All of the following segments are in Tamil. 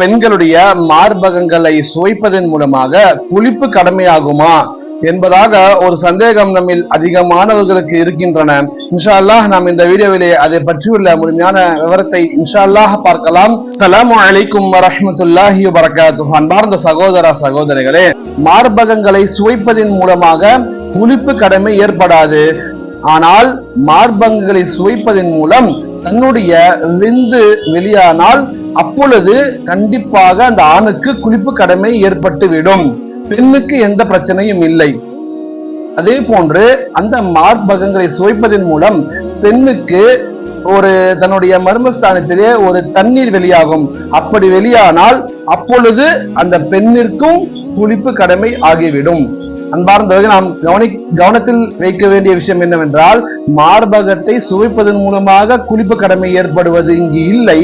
பெண்களுடைய மார்பகங்களை சுவைப்பதன் மூலமாக குளிப்பு கடமையாகுமா என்பதாக ஒரு சந்தேகம் நம்மில் அதிகமானவர்களுக்கு இருக்கின்றன. இன்ஷா அல்லாஹ் நாம் இந்த வீடியோவிலே அதை பற்றியுள்ள முழுமையான விவரத்தை இன்ஷா அல்லாஹ் பார்க்கலாம். சலாம் அலைக்கும் வரமத்துல்லாஹி வரகாத்து அன்பார்ந்த சகோதர சகோதரிகளே மார்பகங்களை சுவைப்பதன் மூலமாக குளிப்பு கடமை ஏற்படாது. ஆனால் மார்பகங்களை சுவைப்பதன் மூலம் தன்னுடைய விந்து வெளியானால் அப்பொழுது கண்டிப்பாக அந்த ஆணுக்கு குளிப்பு கடமை ஏற்பட்டுவிடும். பெண்ணுக்கு எந்த பிரச்சனையும் இல்லை. அதே போன்று அந்த மார்பகங்களை சுவைப்பதன் மூலம் பெண்ணுக்கு ஒரு தன்னுடைய மர்மஸ்தானத்திலே ஒரு தண்ணீர் வெளியாகும். அப்படி வெளியானால் அப்பொழுது அந்த பெண்ணிற்கும் குளிப்பு கடமை ஆகிவிடும். அன்பார்ந்தவர்கள் நாம் கவனி கவனத்தில் வைக்க வேண்டிய விஷயம் என்னவென்றால் மார்பகத்தை சுவைப்பதன் மூலமாக குளிப்பு கடமை ஏற்படுவது இங்கு இல்லை.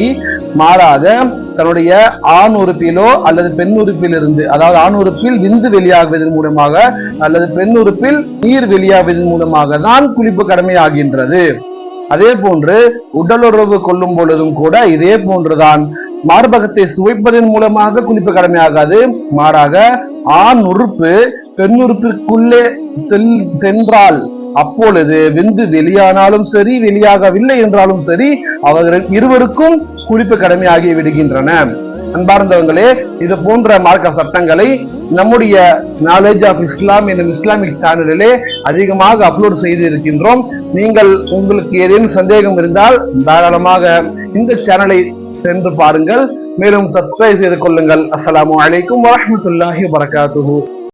மாறாக தன்னுடைய ஆண் உறுப்பிலோ அல்லது பெண் உறுப்பிலிருந்து அதாவது ஆண் உறுப்பில் விந்து வெளியாகுவதன் மூலமாக அல்லது பெண் உறுப்பில் நீர் வெளியாகுவதன் மூலமாக தான் குளிப்பு கடமை ஆகின்றது. அதே போன்று உடலுறவு கொள்ளும் பொழுதும் கூட இதே போன்றுதான். மார்பகத்தை சுவைப்பதன் மூலமாக குளிப்பு கடமையாகாது. மாறாக ஆண் உறுப்பு பெண் உறுப்பிற்குள்ளே செல் சென்றால் அப்பொழுது விந்து வெளியானாலும் சரி வெளியாகவில்லை என்றாலும் சரி அவர்கள் இருவருக்கும் குளிப்பு கடமையாகி விடுகின்றன. அன்பார்ந்தவங்களே இது போன்ற மார்க்க சட்டங்களை நம்முடைய நாலேஜ் ஆஃப் இஸ்லாம் எனும் இஸ்லாமிக் சேனலிலே அதிகமாக அப்லோட் செய்து இருக்கின்றோம் நீங்கள் உங்களுக்கு ஏதேனும் சந்தேகம் இருந்தால் தாராளமாக இந்த சேனலை சென்று பாருங்கள். மேலும் சப்ஸ்கிரைப் செய்து கொள்ளுங்கள். அஸ்லாம் அலைக்கும் வரமத்துல்லாஹி வரகாத்து